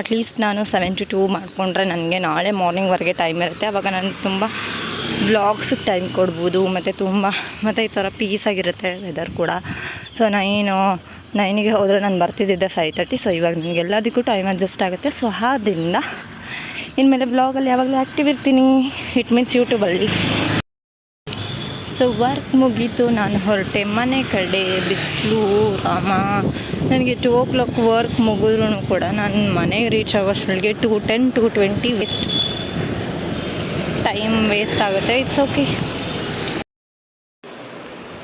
At least ನಾನು seven to two ಮಾಡಿಕೊಂಡ್ರೆ ನನಗೆ ನಾಳೆ ಮಾರ್ನಿಂಗ್ವರೆಗೆ ಟೈಮ್ ಇರುತ್ತೆ. ಅವಾಗ ನಾನು ತುಂಬ ವ್ಲಾಗ್ಸಿಗೆ ಟೈಮ್ ಕೊಡ್ಬೋದು, ಮತ್ತು ತುಂಬ, ಮತ್ತು ಈ ಥರ ಪೀಸಾಗಿರುತ್ತೆ ವೆದರ್ ಕೂಡ. ಸೊ ನೈನು ನೈನಿಗೆ ಹೋದರೆ ನಾನು ಬರ್ತಿದ್ದಿದ್ದೆ ಫೈವ್ ತರ್ಟಿ ಸೊ ಇವಾಗ ನನಗೆ ಎಲ್ಲದಕ್ಕೂ ಟೈಮ್ ಅಡ್ಜಸ್ಟ್ ಆಗುತ್ತೆ. ಸೊ ಆದ್ದರಿಂದ ಇನ್ಮೇಲೆ ಬ್ಲಾಗಲ್ಲಿ ಯಾವಾಗಲೂ ಆ್ಯಕ್ಟಿವ್ ಇರ್ತೀನಿ. ಇಟ್ ಮೀನ್ಸ್ ಯೂಟ್ಯೂಬಲ್ಲಿ ಸೊ ವರ್ಕ್ ಮುಗೀತು, ನಾನು ಹೊರಟೆ. ಮನೆ ಕಡೆ, ಬಿಸಿಲು, ರಾಮ. ನನಗೆ ಟೂ ಓ ಕ್ಲಾಕ್ ವರ್ಕ್ ಮುಗಿದ್ರೂ ಕೂಡ ನಾನು ಮನೆಗೆ reach ಆಗೋಷ್ಟೊಳಗೆ two ten two twenty waste time waste ಆಗುತ್ತೆ. ಇಟ್ಸ್ ಓಕೆ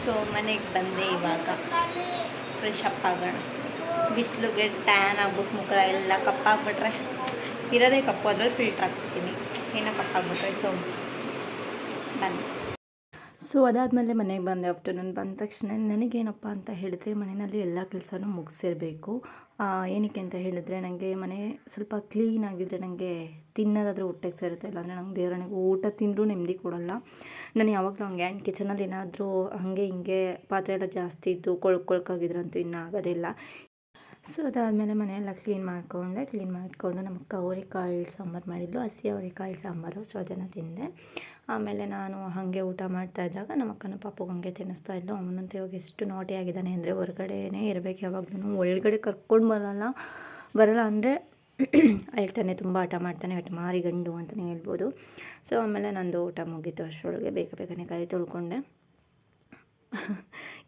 ಸೊ ಮನೆಗೆ ಬಂದೆ ಇವಾಗ. ಫ್ರೆಶ್ ಅಪ್ ಆಗೋಣ. ಬಿಸಿಲುಗೆ ಟ್ಯಾನ್ ಆಗ್ಬಿಟ್ಟು ಮುಖ ಎಲ್ಲ ಕಪ್ಪಾಗ್ಬಿಟ್ರೆ, ಇರೋದೇ ಕಪ್ಪು, ಅದ್ರಲ್ಲಿ ಫಿಲ್ಟ್ರ್ ಹಾಕ್ಬಿಡ್ತೀನಿ. ಏನೋ ಕಪ್ಪಾಗ್ಬಿಟ್ರೆ ಸೊ ಬನ್ನಿ. ಸೊ ಅದಾದಮೇಲೆ ಮನೆಗೆ ಬಂದೆ. ಆಫ್ಟರ್ನೂನ್ ಬಂದ ತಕ್ಷಣ ನನಗೇನಪ್ಪ ಅಂತ ಹೇಳಿದ್ರೆ ಮನೆಯಲ್ಲಿ ಎಲ್ಲ ಕೆಲಸನೂ ಮುಗಿಸಿರಬೇಕು. ಏನಕ್ಕೆ ಅಂತ ಹೇಳಿದರೆ ನನಗೆ ಮನೆ ಸ್ವಲ್ಪ ಕ್ಲೀನ್ ಆಗಿದ್ದರೆ ನನಗೆ ತಿನ್ನೋದಾದರೂ ಹೊಟ್ಟೆಗೆ ಸೇರುತ್ತೆ. ಇಲ್ಲಾಂದರೆ ನಂಗೆ ದೇವರನಿಗೆ ಊಟ ತಿಂದರೂ ನೆಮ್ಮದಿ ಕೊಡಲ್ಲ. ನಾನು ಯಾವಾಗಲೂ ಹಂಗೆ ಆ್ಯಂಡ್ ಕಿಚನಲ್ಲಿ ಏನಾದರೂ ಹಾಗೆ ಹಿಂಗೆ ಪಾತ್ರೆ ಎಲ್ಲ ಜಾಸ್ತಿ ಇದ್ದು ಕೊಳ್ಕೊಳ್ಕಾಗಿದ್ರಂತೂ ಇನ್ನೂ ಆಗೋದಿಲ್ಲ. ಸೊ ಅದಾದಮೇಲೆ ಮನೆಯೆಲ್ಲ ಕ್ಲೀನ್ ಮಾಡಿಕೊಂಡೆ ಕ್ಲೀನ್ ಮಾಡಿಕೊಂಡು ನಮ್ಮ ಅಕ್ಕ ಅವರೆಕಾಳು ಸಾಂಬಾರು ಮಾಡಿದ್ಲು, ಹಸಿ ಅವರೆಕಾಳು ಸಾಂಬಾರು, ಸೊ ಅದನ್ನು ತಿಂದೆ. ಆಮೇಲೆ ನಾನು ಹಾಗೆ ಊಟ ಮಾಡ್ತಾ ಇದ್ದಾಗ ನಮ್ಮ ಅಕ್ಕನ ಪಾಪುಗೆ ಹಂಗೆ ತಿನ್ನಿಸ್ತಾ ಇದ್ಲು. ಅವನಂತ ಇವಾಗ ಎಷ್ಟು ನಾಟಿ ಆಗಿದ್ದಾನೆ ಅಂದರೆ ಹೊರಗಡೆನೇ ಇರಬೇಕು ಯಾವಾಗಲೂ ಒಳಗಡೆ ಕರ್ಕೊಂಡು ಬರೋಲ್ಲ. ಬರೋಲ್ಲ ಅಂದರೆ ಹೇಳ್ತಾನೆ ತುಂಬ ಆಟ ಮಾಡ್ತಾನೆ ಬಟ್ ಮಾರಿ ಗಂಡು ಅಂತಲೇ ಹೇಳ್ಬೋದು. ಸೊ ಆಮೇಲೆ ನಂದು ಊಟ ಮುಗೀತು, ಅಷ್ಟರೊಳಗೆ ಬೇಗ ಬೇಗನೆ ಕೈ ತೊಳ್ಕೊಂಡೆ.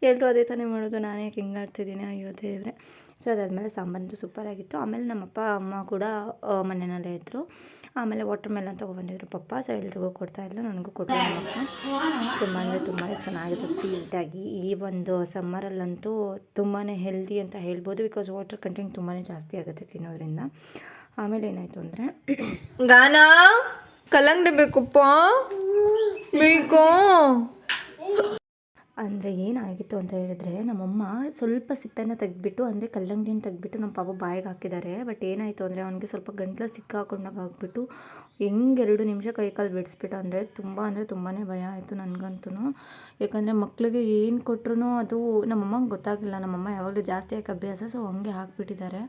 ಎಲ್ಲರೂ ಅದೇ ತಾನೇ ಮಾಡೋದು, ನಾನೇ ಯಾಕೆ ಹಿಂಗೆ ಆಡ್ತಿದ್ದೀನಿ? ಅಯ್ಯೋ ದೇವ್ರೆ. ಸೊ ಅದಾದಮೇಲೆ ಸಾಂಬಾರಂತೂ ಸೂಪರಾಗಿತ್ತು. ಆಮೇಲೆ ನಮ್ಮಪ್ಪ, ಅಮ್ಮ ಕೂಡ ಮನೆಯಲ್ಲೇ ಇದ್ದರು ಆಮೇಲೆ ವಾಟರ್ ಮೆಲನ್ ತೊಗೊಬಂದಿದ್ರು ಪಪ್ಪ. ಸೊ ಎಲ್ರಿಗೂ ಕೊಡ್ತಾಯಿಲ್ಲ ನನಗೂ ಕೊಟ್ಟು ತುಂಬ ಅಂದರೆ ತುಂಬಾ ಚೆನ್ನಾಗಿತ್ತು ಸ್ವೀಟಾಗಿ ಈ ಒಂದು ಸಮ್ಮರಲ್ಲಂತೂ ತುಂಬಾ ಹೆಲ್ದಿ ಅಂತ ಹೇಳ್ಬೋದು. ಬಿಕಾಸ್ ವಾಟರ್ ಕಂಟೆಂಟ್ ತುಂಬಾ ಜಾಸ್ತಿ ಆಗುತ್ತೆ ತಿನ್ನೋದ್ರಿಂದ. ಆಮೇಲೆ ಏನಾಯಿತು ಅಂದರೆ, ಗಾನ, ಕಲ್ಲಂಗಡಿ ಬೇಕಪ್ಪ? ಬೇಕು? ಅಂದರೆ ಏನಾಗಿತ್ತು ಅಂತ ಹೇಳಿದ್ರೆ, ನಮ್ಮಮ್ಮ ಸ್ವಲ್ಪ ಸಿಪ್ಪೆನ ತೆಗೆದ್ಬಿಟ್ಟು, ಅಂದರೆ ಕಲ್ಲಂಗಡಿನ ತೆಗೆದ್ಬಿಟ್ಟು ನಮ್ಮ ಪಾಪ ಬಾಯಿಗೆ ಹಾಕಿದ್ದಾರೆ. ಬಟ್ ಏನಾಯಿತು ಅಂದರೆ ಅವನಿಗೆ ಸ್ವಲ್ಪ ಗಂಟ್ಲು ಸಿಕ್ಕಾಕೊಂಡಾಗ ಆಗಿಬಿಟ್ಟು ಹೆಂಗೆ ಎರಡು ನಿಮಿಷ ಕೈ ಕಾಲು ಬಿಡಿಸ್ಬಿಟ್ಟು. ಅಂದರೆ ತುಂಬ ಅಂದರೆ ತುಂಬಾ ಭಯ ಆಯಿತು ನನಗಂತೂ. ಯಾಕಂದರೆ ಮಕ್ಕಳಿಗೆ ಏನು ಕೊಟ್ರೂ ಅದು ನಮ್ಮಮ್ಮಂಗೆ ಗೊತ್ತಾಗಿಲ್ಲ. ನಮ್ಮಮ್ಮ ಯಾವಾಗಲೂ ಜಾಸ್ತಿ ಆಗಿ ಅಭ್ಯಾಸ ಸೊ ಹಂಗೆ ಹಾಕಿಬಿಟ್ಟಿದ್ದಾರೆ.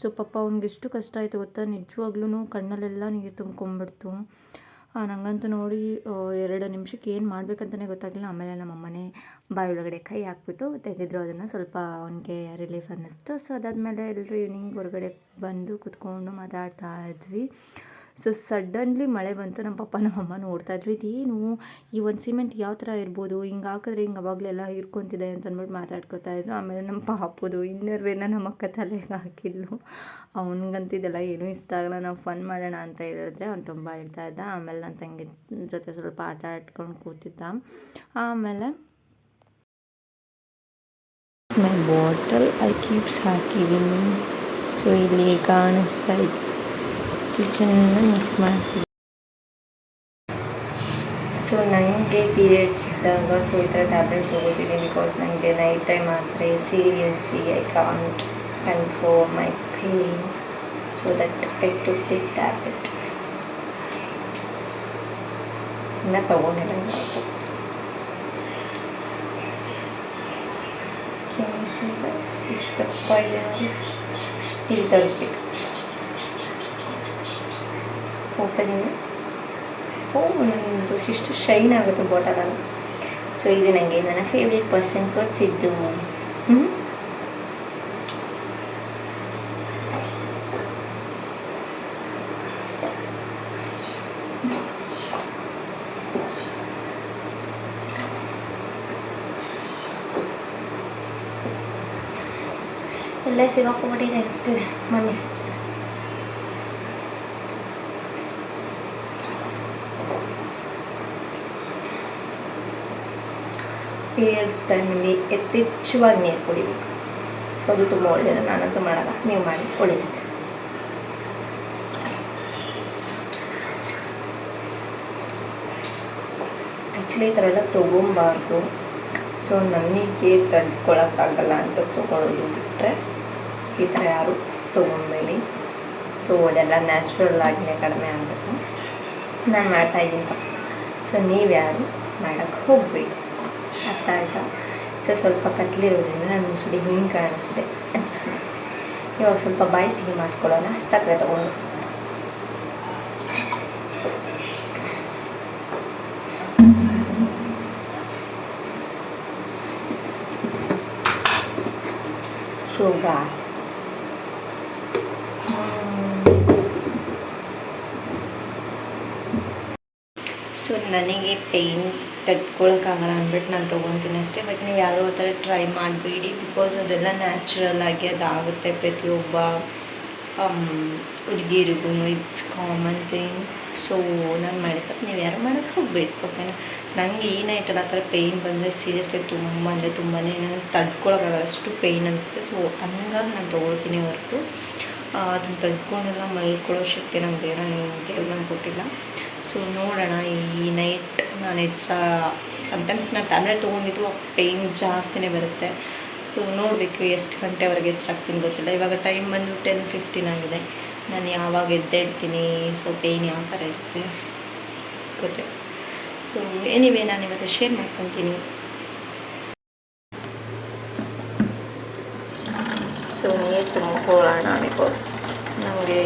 ಸೊ ಪಾಪ ಅವ್ನಿಗೆ ಎಷ್ಟು ಕಷ್ಟ ಆಯಿತು ಗೊತ್ತಾ? ನಿಜವಾಗ್ಲೂ ಕಣ್ಣಲ್ಲೆಲ್ಲ ನೀರು ತುಂಬ್ಕೊಂಬಿಡ್ತು ನನಗಂತೂ ನೋಡಿ ಎರಡು ನಿಮಿಷಕ್ಕೆ ಏನು ಮಾಡಬೇಕಂತಲೇ ಗೊತ್ತಾಗಲಿಲ್ಲ. ಆಮೇಲೆ ನಮ್ಮ ಬಾಯಿ ಒಳಗಡೆ ಕೈ ಹಾಕ್ಬಿಟ್ಟು ತೆಗೆದ್ರು. ಅದನ್ನು ಸ್ವಲ್ಪ ಅವನಿಗೆ ರಿಲೀಫ್ ಅನ್ನಿಸ್ತು. ಸೊ ಅದಾದಮೇಲೆ ಎಲ್ಲರೂ ಈವ್ನಿಂಗ್ ಹೊರಗಡೆ ಬಂದು ಕುತ್ಕೊಂಡು ಮಾತಾಡ್ತಾ ಇದ್ವಿ. ಸೊ ಸಡನ್ಲಿ ಮಳೆ ಬಂತು, ನಮ್ಮ ಪಪ್ಪ, ನಮ್ಮ ಅಮ್ಮ ನೋಡ್ತಾ ಇದ್ವಿ ಇದೇನು ಈ ಒಂದು ಸಿಮೆಂಟ್ ಯಾವ ಥರ ಇರ್ಬೋದು? ಹಿಂಗೆ ಹಾಕಿದ್ರೆ ಹಿಂಗೆ ಅವಾಗಲೆಲ್ಲ ಹಿರ್ಕೊತಿದೆ ಅಂತ ಅಂದ್ಬಿಟ್ಟು ಮಾತಾಡ್ಕೊತಾ ಇದ್ರು. ಆಮೇಲೆ ನಮ್ಮ ಪಾಪದು ಇನ್ನರ್ವೇನ ನಮ್ಮ ಅಕ್ಕ ತಲೆಗೆ ಹಾಕಿದ್ಲು. ಅವ್ನಿಗಂತೂ ಇದೆಲ್ಲ ಏನೂ ಇಷ್ಟ ಆಗಲ್ಲ, ನಾವು ಫನ್ ಮಾಡೋಣ ಅಂತ ಹೇಳಿದ್ರೆ ಅವ್ನು ತುಂಬ ಹೇಳ್ತಾ ಇದ್ದ. ಆಮೇಲೆ ನನ್ನ ತಂಗಿ ಜೊತೆ ಸ್ವಲ್ಪ ಆಟ ಆಡ್ಕೊಂಡು ಕೂತಿದ್ದ. ಆಮೇಲೆ ಮೈ ಬಾಟಲ್ ಐ ಕೀಪ್ಸ್ ಹಾಕಿದ್ದೀನಿ. ಸೊ ಇಲ್ಲಿ ಕಾಣಿಸ್ತಾ ಇತ್ತು ಸೊ ಚೆನ್ನಾಗಿ ಮಿಕ್ಸ್ ಮಾಡ್ತೀವಿ. ಸೊ ನನಗೆ ಪೀರಿಯಡ್ಸ್ ಇದ್ದಾಗ ಸೊ ಈ ಥರ ಟ್ಯಾಬ್ಲೆಟ್ ತೊಗೋತೀನಿ ಬಿಕಾಸ್ ನನಗೆ ನೈಟ್ ಟೈಮ್ ಆದರೆ seriously I can't control my pain so that I to this tablet ಇನ್ನು ತೊಗೊಂಡಿಲ್ಲ ಇಷ್ಟು ದಪ್ಪ ಇದೆ ಇಲ್ಲಿ ತರಿಸ್ಬೇಕು. ಓಪನಿಂಗ್ ಓ ನನ್ನದು ಇಷ್ಟು ಶೈನ್ ಆಗುತ್ತೆ ಬಾಟಲಲ್ಲಿ ಸೊ ಇದು ನನಗೆ ನನ್ನ ಫೇವ್ರೆಟ್ ಪರ್ಸನ್ ಕೊಡಿಸಿದ್ದು ಹ್ಞೂ ಎಲ್ಲ ಸಿಗಾಕೊಂಬಿಟ್ಟಿದೆ ಅನಿಸ್ತಿದೆ ಮೊನ್ನೆ ಪೀರಿಯಡ್ಸ್ ಟೈಮಲ್ಲಿ ಯಥೇಚ್ಛವಾಗಿ ನೀರು ಕುಡಿಬೇಕು. ಸೊ ಅದು ತುಂಬ ಒಳ್ಳೆಯದು ನಾನಂತೂ ಮಾಡಲ್ಲ. ನೀವು ಮಾಡಿ. ಒಳ್ಳೆಯದು ಆ್ಯಕ್ಚುಲಿ ಈ ಥರ ಎಲ್ಲ ತೊಗೊಬಾರ್ದು. ಸೊ ನನಗೆ ತಡ್ಕೊಳಕ್ಕಾಗಲ್ಲ ಅಂತ ತೊಗೊಳ್ಳೋದು ಬಿಟ್ಟರೆ ಈ ಥರ ಯಾರು ತೊಗೊಬೇಡಿ. ಸೊ ಅದೆಲ್ಲ ನ್ಯಾಚುರಲ್ ಆಗಿನೇ ಕಡಿಮೆ ಆಗಬೇಕು. ನಾನು ಮಾಡ್ತಾಯಿದ್ದೀನಿ ಸೊ ನೀವ್ಯಾರು ಮಾಡೋಕ್ಕೆ ಹೋಗಬೇಡಿ. ಅರ್ಥ ಆಯ್ತಾ? ಸೊ ಸ್ವಲ್ಪ ಕತ್ಲಿರೋದ್ರಿಂದ ನಾನು ಮುಸುಡಿ ಹಿಂಗೆ ಕಾಣಿಸಿದೆ ಅಡ್ಜಸ್ಟ್ ಮಾಡಿ. ಇವಾಗ ಸ್ವಲ್ಪ ಬಾಯಿ ಸಿಹಿ ಮಾಡ್ಕೊಳ್ಳೋಣ. ಸಕ್ಕರೆ ತಗೊಂಡು. ಶುಗರ್ ಸೊ ನನಗೆ ಪೇಯ್ನ್ ತಡ್ಕೊಳಕ್ಕಾಗಲ್ಲ ಅಂದ್ಬಿಟ್ಟು ನಾನು ತೊಗೊತೀನಿ ಅಷ್ಟೇ ಬಟ್ ನೀವು ಯಾರೂ ಆ ಥರ ಟ್ರೈ ಮಾಡಬೇಡಿ ಬಿಕಾಸ್ ಅದೆಲ್ಲ ನ್ಯಾಚುರಲ್ ಆಗಿ ಅದಾಗುತ್ತೆ ಪ್ರತಿಯೊಬ್ಬ ಹುಡುಗಿರಿಗೂ. ಇಟ್ಸ್ ಕಾಮನ್ ಥಿಂಗ್ ಸೊ ನಾನು ಮಾಡಿದ ತಪ್ಪು ನೀವು ಯಾರು ಮಾಡೋಕ್ಕೆ ಹೋಗ್ಬೇಡಿ ಓಕೆನಾ ನನಗೆ ನೈಟಲ್ಲಿ ಆ ಥರ ಪೇಯ್ನ್ ಬಂದರೆ ಸೀರಿಯಸ್ಲಿ ತುಂಬ, ಅಂದರೆ ತುಂಬಾ ನಾನು ತಡ್ಕೊಳಕ್ಕಾಗಲ್ಲ, ಅಷ್ಟು ಪೇಯ್ನ್ ಅನಿಸುತ್ತೆ. ಸೊ ಹಂಗಾಗಿ ನಾನು ತೊಗೊಳ್ತೀನಿ ಹೊರತು. ಅದನ್ನು ತಡ್ಕೊಂಡೆಲ್ಲ, ಮಲ್ಕೊಳ್ಳೋ ಶಕ್ತಿ ನಮ್ಮ ದೇವ್ರ ದೇವ್ರು ನಂಗೆ ಕೊಟ್ಟಿಲ್ಲ. ಸೊ ನೋಡೋಣ, ಈ ನೈಟ್ ನಾನು ಎಕ್ಸ್ಟ್ರಾ ಸಮ್ಟೈಮ್ಸ್ ನಾನು ಟ್ಯಾಬ್ಲೆಟ್ ತೊಗೊಂಡಿದ್ರು ಪೇಯ್ನ್ ಜಾಸ್ತಿನೇ ಬರುತ್ತೆ. ಸೊ ನೋಡಬೇಕು ಎಷ್ಟು ಗಂಟೆವರೆಗೆ ಆಗ್ತೀನಿ ಗೊತ್ತಿಲ್ಲ. ಇವಾಗ ಟೈಮ್ ಬಂದು ಟೆನ್ ಫಿಫ್ಟೀನ್ ಆಗಿದೆ ನಾನು ಯಾವಾಗ ಎದ್ದೇಳ್ತೀನಿ? ಸೊ ಪೇಯ್ನ್ ಯಾವ ಥರ ಇರುತ್ತೆ? ಗೊತ್ತಿಲ್ಲ ಸೊ ಏನಿವೆ ನಾನು ಇವತ್ತು ಶೇರ್ ಮಾಡ್ಕೊತೀನಿ. ಸೊ ನೀರು ತುಂಬಿಕೊಳ್ಳೋಣ ಬಿಕಾಸ್ ನಮಗೆ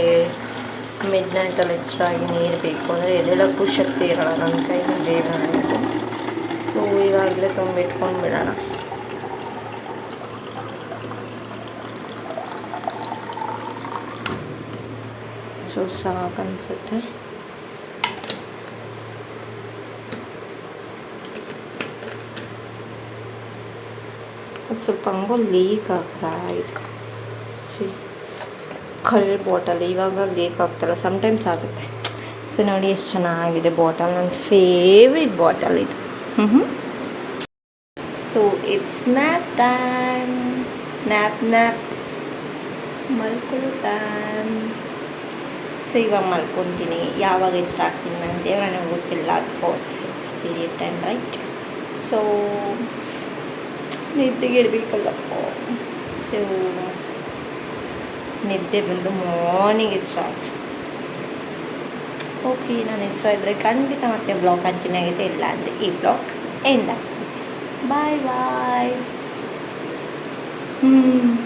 ಮಿಡ್ ನೈಟಲ್ಲಿ ಆಗಿ ನೀರು ಬೇಕು ಅಂದರೆ ಎದೆಳಕ್ಕೂ ಶಕ್ತಿ ಇರೋಲ್ಲ ನನ್ನ ಕೈಯಲ್ಲಿ ದೇವ್ರ ಸೊ ಈಗಾಗಲೇ ತುಂಬಿಟ್ಕೊಂಡು ಬಿಡೋಣ. ಸೊ ಸಾಕನ್ಸುತ್ತೆ. ಸ್ವಲ್ಪ ಹಂಗೋ ಲೀಕ್ ಆಗ್ತಾ ಇದೆ. ಕಳ್ಳ ಬಾಟಲ್, ಇವಾಗ ಲೀಕ್ ಆಗ್ತಲ್ಲ ಸಮ್ಟೈಮ್ಸ್ ಆಗುತ್ತೆ. ಸೊ ನೋಡಿ ಎಷ್ಟು ಚೆನ್ನಾಗಿದೆ ಬಾಟಲ್ ನನ್ನ ಫೇವ್ರೆಟ್ ಬಾಟಲ್ ಇದು. ಹ್ಞೂ so it's nap time nap nap ಮಲ್ಕೊಳ್ಳೋ time so ಇವಾಗ ಮಲ್ಕೊತೀನಿ. ಯಾವಾಗ ಇಷ್ಟ ಆಗ್ತೀನಿ ನನ್ನ ದೇವ್ರ ನನಗೆ ಗೊತ್ತಿಲ್ಲ. Because it's period time right so ನಿದ್ದೆಗೆ ಇಡಬೇಕಲ್ಲಪ್ಪ ಸೊ ನಿದ್ದೆ ಬಂದು ಮಾರ್ನಿಂಗ್ ಇಷ್ಟ ಓಕೆ ನಾನು ಇಷ್ಟ ಇದ್ದರೆ ಖಂಡಿತ ಮತ್ತೆ ಬ್ಲಾಗ್ ಕಂಟಿನ್ಯೂ ಆಗಿದೆ ಇಲ್ಲ ಅಂದರೆ ಈ ಬ್ಲಾಗ್ ಎಂಡ್ ಬಾಯ್ ಬಾಯ್ ಹ್ಞೂ